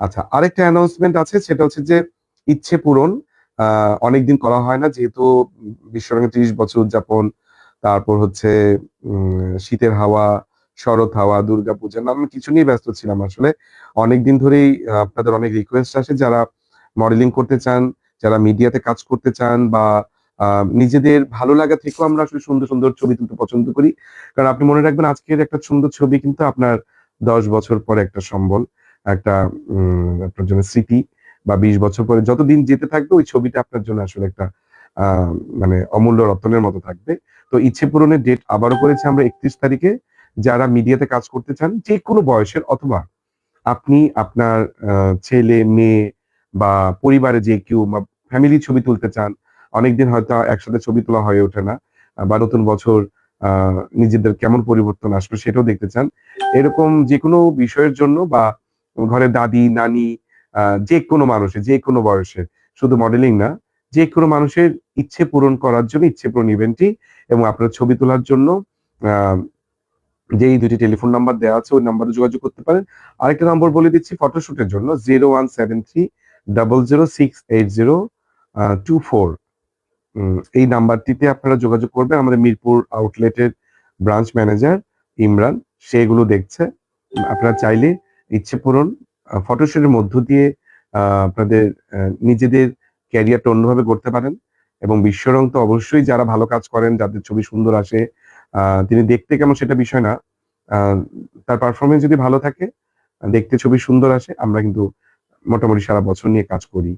আচ্ছা আরেকটা অ্যানাউন্সমেন্ট আছে, সেটা হচ্ছে যে ইচ্ছে পূরণ অনেকদিন করা হয় না, যেহেতু বিশ্বরঙে ত্রিশ বছর উদযাপন, তারপর হচ্ছে শীতের হাওয়া, শরৎ হাওয়া, দুর্গা পূজা নানান কিছু নিয়ে ব্যস্ত ছিলাম আসলে। অনেকদিন ধরেই আপনাদের অনেক রিকোয়েস্ট আসে, যারা মডেলিং করতে চান, যারা মিডিয়াতে কাজ করতে চান, বা নিজেদের ভালো লাগা থেকেও আমরা আসলে সুন্দর সুন্দর ছবি তুলতে পছন্দ করি। কারণ আপনি মনে রাখবেন, আজকের একটা সুন্দর ছবি কিন্তু আপনার দশ বছর পরে একটা সম্বল। একটা আপনার জন্য স্মৃতি বা বিশ বছর পরে যতদিন যেতে থাকবে, ওই ছবিটা আপনার জন্য আসলে একটা মানে অমূল্য রত্নের মতো থাকবে। তো ইচ্ছে পূরণের ডেট আবারও করেছি আমরা একত্রিশ তারিখে। যারা মিডিয়াতে কাজ করতে চান যে কোনো বয়সের অথবা আপনি আপনার ছেলে, মেয়ে বা পরিবারে যে কেউ বা ফ্যামিলি ছবি তুলতে চান, অনেকদিন হয়তো একসাথে ছবি তোলা হয়ে ওঠে না বা নতুন বছর নিজেদের কেমন পরিবর্তন আসবে সেটাও দেখতে চান। এরকম যে কোনো বিষয়ের জন্য বা ঘরে দাদি, নানি যে কোনো মানুষের যে কোনো বয়সে শুধু মডেলিং না যে কোনো মানুষের ইচ্ছে পূরণ করার জন্য, ইচ্ছে পূরণ ইভেন্টটি এবং আপনার ছবি তোলার জন্য যেই দুটি টেলিফোন নাম্বার দেওয়া আছে, ওই নাম্বারে যোগাযোগ করতে পারেন। আরেকটা নম্বর বলে দিচ্ছি ফটোশুটের জন্য zero one seven three double zero six eight zero two four এই নাম্বারটিতে আপনারা যোগাযোগ করবেন। আমাদের মিরপুর আউটলেটের ব্রাঞ্চ ম্যানেজার ইমরান সেগুলো দেখছে। আপনারা চাইলে ইচ্ছে পূরণ ফটোশুটের মধ্য দিয়ে আপনাদের নিজেদের ক্যারিয়ারটা অন্যভাবে করতে পারেন এবং বিশ্বরং তো অবশ্যই যারা ভালো কাজ করেন, যাদের ছবি সুন্দর আসে তিনি দেখতে কেমন সেটা বিষয় না। তার পারফরমেন্স যদি ভালো থাকে, দেখতে ছবি সুন্দর আসে, আমরা কিন্তু মোটামুটি সারা বছর নিয়ে কাজ করি।